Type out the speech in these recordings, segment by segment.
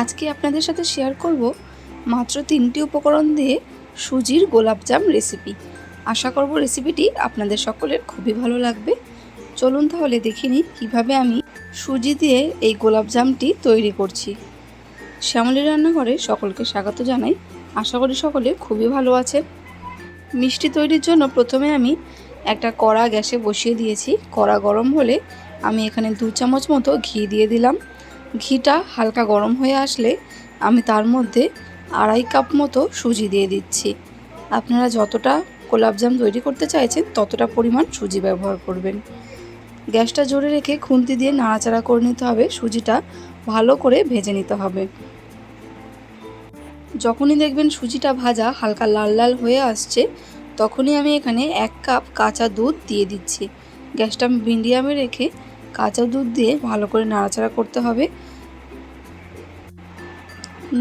আজকে আপনাদের সাথে শেয়ার করব মাত্র তিনটি উপকরণ দিয়ে সুজির গোলাপজাম রেসিপি আশা করব রেসিপিটি আপনাদের সকলের খুবই ভালো লাগবে। চলুন তাহলে দেখে নিই কীভাবে আমি সুজি দিয়ে এই গোলাপজামটি তৈরি করছি। শ্যামলী রান্নাঘরে সকলকে স্বাগত জানাই। আশা করি সকলে খুবই ভালো আছে মিষ্টি তৈরির জন্য প্রথমে আমি একটা কড়া গ্যাসে বসিয়ে দিয়েছি। কড়া গরম হলে আমি এখানে দু চামচ মতো ঘি দিয়ে দিলাম। ঘিটা হালকা গরম হয়ে আসলে আমি তার মধ্যে আড়াই কাপ মতো সুজি দিয়ে দিচ্ছি। আপনারা যতটা গোলাপজাম তৈরি করতে চাইছেন, ততটা পরিমাণ সুজি ব্যবহার করবেন। গ্যাসটা জোরে রেখে খুন্তি দিয়ে নাড়াচাড়া করে নিতে হবে। সুজিটা ভালো করে ভেজে নিতে হবে। যখনই দেখবেন সুজিটা ভাজা হালকা লাল লাল হয়ে আসছে, তখনই আমি এখানে এক কাপ কাঁচা দুধ দিয়ে দিচ্ছি। গ্যাসটা মিডিয়ামে রেখে কাঁচা দুধ দিয়ে ভালো করে নাড়াচাড়া করতে হবে।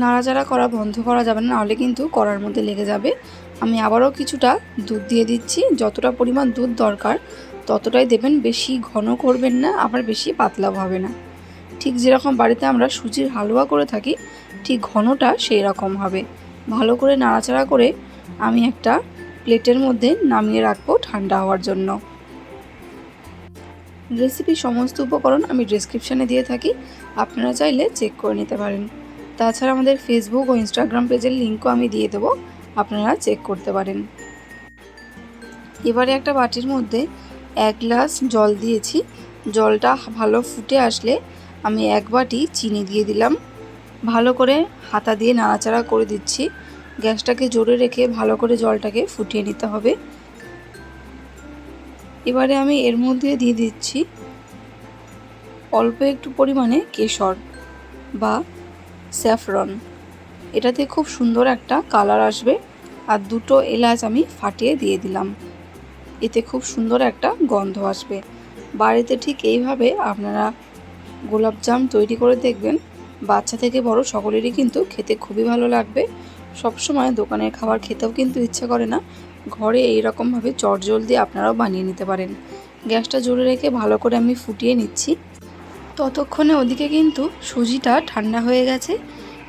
নাড়াচাড়া করা বন্ধ করা যাবে না, নাহলে কিন্তু কড়ার মধ্যে লেগে যাবে। আমি আবারও কিছুটা দুধ দিয়ে দিচ্ছি, যতটা পরিমাণ দুধ দরকার ততটাই দেবেন, বেশি ঘন করবেন না, আবার বেশি পাতলাও হবে না। ঠিক যেরকম বাড়িতে আমরা সুজির হালুয়া করে থাকি, ঠিক ঘনটা সেই রকম হবে। ভালো করে নাড়াচাড়া করে আমি একটা প্লেটের মধ্যে নামিয়ে রাখব ঠান্ডা হওয়ার জন্য। রেসিপির সমস্ত উপকরণ আমি ডিসক্রিপশানে দিয়ে থাকি, আপনারা চাইলে চেক করে নিতে পারেন। তাছাড়া আমাদের ফেসবুক ও ইনস্টাগ্রাম পেজের লিঙ্কও আমি দিয়ে দেবো। আপনারা চেক করতে পারেন। এবারে একটা বাটির মধ্যে এক গ্লাস জল দিয়েছি। জলটা ভালো ফুটে আসলে আমি এক বাটি চিনি দিয়ে দিলাম। ভালো করে হাতা দিয়ে নাড়াচাড়া করে দিচ্ছি। গ্যাসটাকে জোরে রেখে ভালো করে জলটাকে ফুটিয়ে নিতে হবে। এবারে আমি এর মধ্যে দিয়ে দিচ্ছি অল্প একটু পরিমাণে কেশর বা স্যাফরন। এটাতে খুব সুন্দর একটা কালার আসবে আর দুটো এলাচ আমি ফাটিয়ে দিয়ে দিলাম। এতে খুব সুন্দর একটা গন্ধ আসবে। বাড়িতে ঠিক এইভাবে আপনারা গোলাপজাম তৈরি করে দেখবেন। বাচ্চা থেকে বড় সকলেরই কিন্তু খেতে খুবই ভালো লাগবে। সবসময় দোকানের খাবার খেতেও কিন্তু ইচ্ছে করে না। ঘরে এই রকমভাবে চটজলদি আপনারাও বানিয়ে নিতে পারেন। গ্যাসটা জোরে রেখে ভালো করে আমি ফুটিয়ে নিচ্ছি। ততক্ষণে ওদিকে কিন্তু সুজিটা ঠান্ডা হয়ে গেছে।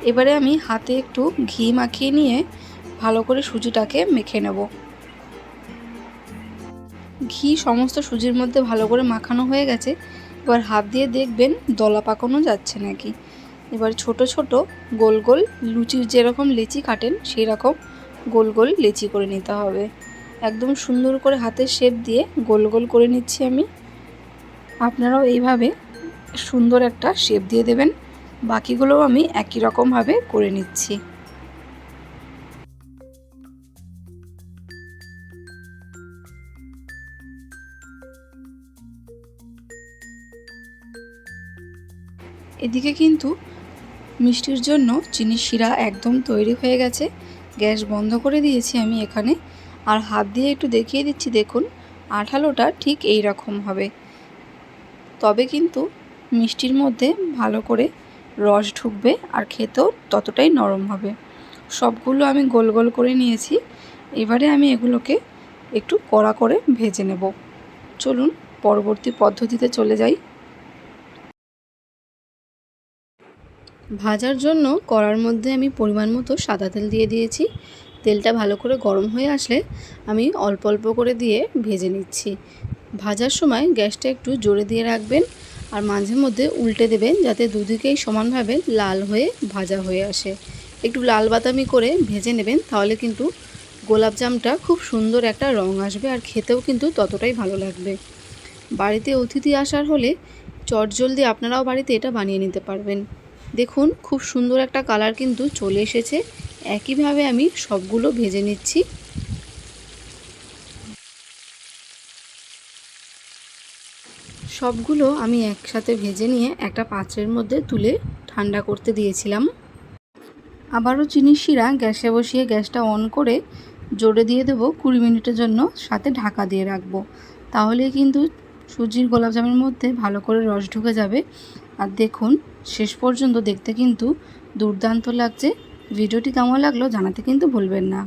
এবারে আমি হাতে একটু ঘি মাখিয়ে নিয়ে ভালো করে সুজিটাকে মেখে নেব। ঘি সমস্ত সুজির মধ্যে ভালো করে মাখানো হয়ে গেছে। এবার হাত দিয়ে দেখবেন দলা পাকানো যাচ্ছে নাকি। এবার ছোট ছোট গোল গোল লুচির যেরকম লেচি কাটেন সেই রকম গোল গোল লেচি করে নিতে হবে। একদম সুন্দর করে হাতের শেপ দিয়ে গোল গোল করে নিচ্ছি আমি। আপনারাও এইভাবে সুন্দর একটা শেপ দিয়ে দেবেন। বাকিগুলোও আমি একই রকমভাবে করে নিচ্ছি। এদিকে কিন্তু মিষ্টির জন্য চিনি শিরা একদম তৈরি হয়ে গেছে। গ্যাস বন্ধ করে দিয়েছি আমি এখানে। আর হাত দিয়ে একটু দেখিয়ে দিচ্ছি, দেখুন, আঠালোটা ঠিক এই রকম হবে। তবে কিন্তু মিষ্টির মধ্যে ভালো করে রস ঢুকবে আর খেতেও ততটাই নরম হবে। সবগুলো আমি গোল গোল করে নিয়েছি। এবারে আমি এগুলোকে একটু কড়া করে ভেজে নেব। চলুন পরবর্তী পদ্ধতিতে চলে যাই। ভাজার জন্য কড়ার মধ্যে আমি পরিমাণ মতো সাদা তেল দিয়ে দিয়েছি। তেলটা ভালো করে গরম হয়ে আসলে আমি অল্প অল্প করে দিয়ে ভেজে নিচ্ছি। ভাজার সময় গ্যাসটা একটু জোরে দিয়ে রাখবেন। আর মাঝে মধ্যে উল্টে দেবেন যাতে দুদিকেই সমানভাবে লাল হয়ে ভাজা হয়ে আসে। একটু লাল বাদামি করে ভেজে নেবেন, তাহলে কিন্তু গোলাপজামটা খুব সুন্দর একটা রং আসবে আর খেতেও কিন্তু ততটাই ভালো লাগবে। বাড়িতে অতিথি আসার হলে চটজলদি আপনারাও বাড়িতে এটা বানিয়ে নিতে পারবেন। দেখুন, খুব সুন্দর একটা কালার কিন্তু চলে এসেছে। একইভাবে আমি সবগুলো ভেজে নিচ্ছি। সবগুলো আমি একসাথে ভেজে নিয়ে একটা পাত্রের মধ্যে তুলে ঠান্ডা করতে দিয়েছিলাম। আবারও চিনি শিরা গ্যাসে বসিয়ে গ্যাসটা অন করে জোরে দিয়ে দেবো কুড়ি মিনিটের জন্য, সাথে ঢাকা দিয়ে রাখব। তাহলে কিন্তু সুজির গোলাপজামের মধ্যে ভালো করে রস ঢুকে যাবে। আর দেখুন, শেষ পর্যন্ত দেখতে কিন্তু দুর্দান্ত লাগছে। ভিডিওটি কেমন লাগল জানাতে কিন্তু ভুলবেন না।